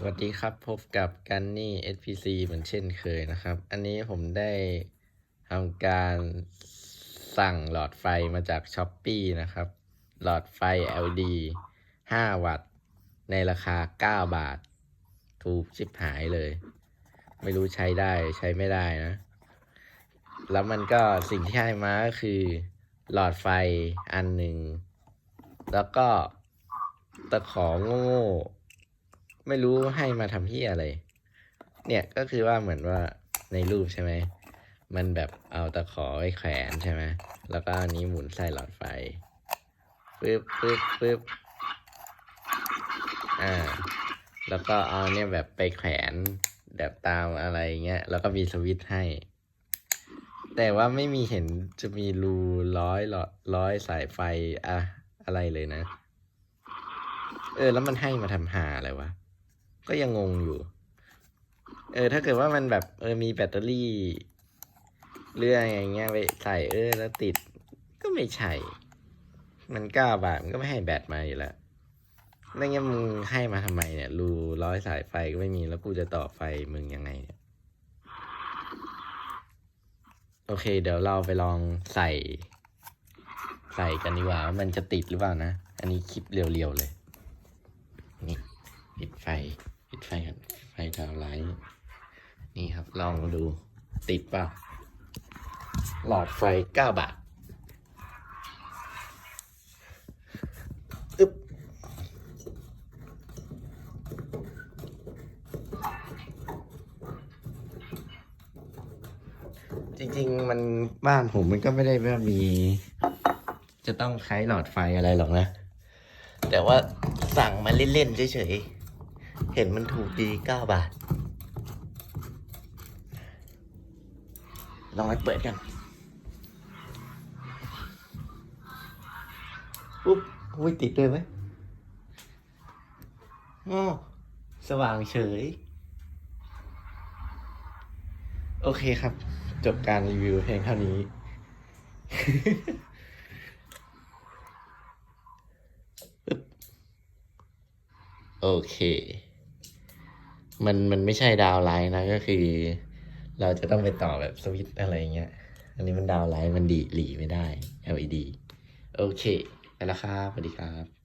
สวัสดีครับพบกับกันนี่ SPC เหมือนเช่นเคยนะครับ อันนี้ผมได้ทำการสั่งหลอดไฟมาจาก s h อ p e e นะครับ หลอดไฟ LED 5 วัตต์ ในราคา 9 บาท ถูกชิบหายเลย ไม่รู้ใช้ได้ใช้ไม่ได้นะ แล้วมันก็สิ่งที่ให้มาก็คือ หลอดไฟอันหนึ่ง แล้วก็ตะขอโง่ ไม่รู้ให้มาทำที่อะไร เนี่ยก็คือว่าเหมือนว่าในรูปใช่ไหม มันแบบเอาตะขอไว้แขวนใช่ไหม แล้วก็อันนี้หมุนใส่หลอดไฟ ปึ๊บปึ๊บปึ๊บอ่า แล้วก็เอาเนี่ยแบบไปแขวนแบบตามอะไรเงี้ย แล้วก็มีสวิตช์ให้ แต่ว่าไม่มีเห็นจะมีรูร้อยหลอดร้อยสายไฟอะอะไรเลยนะ เออ แล้วมันให้มาทำหาอะไรวะ ก็ยังงงอยู่ เออ ถ้าเกิดว่ามันแบบเออมีแบตเตอรี่เรื่องอย่างเงี้ยไปใส่เออแล้วติด ก็ไม่ใช่ มันเก้าบาทมันก็ไม่ให้แบตมาอยู่แล้วแล้วงั้นมึงให้มาทำไมเนี่ยรูร้อยสายไฟก็ไม่มีแล้วกูจะต่อไฟมึงยังไงเนี่ยโอเค เดี๋ยวเราไปลองใส่ ใส่กันดีกว่าว่ามันจะติดหรือเปล่านะ อันนี้คลิปเรียวๆเลย นี่ ปิดไฟ ปิดไฟกันไฟดาวไลท์นี่ครับลองดูติดเปล่าหลอดไฟเก้าบาทอึ๊บจริงๆ มันบ้านผมมันก็ไม่ได้ว่ามี จะต้องใช้หลอดไฟอะไรหรอกนะ แต่ว่าสั่งมาเล่น ๆ เฉย ๆ เห็นมันถูกดีเก้าบาท ลองไปเปิดกัน ปุ๊บอุ้ยติดเลยไหมอ๋อสว่างเฉย โอเคครับ จบการรีวิวเพลงเท่านี้โอเค มันมันไม่ใช่ดาวไลน์นะก็คือ เราจะต้องไปต่อแบบสวิตอะไรเงี้ย อันนี้มันดาวไลน์มันดีหลีไม่ได้ LED โอเคไปแล้วครับสวัสดีครับ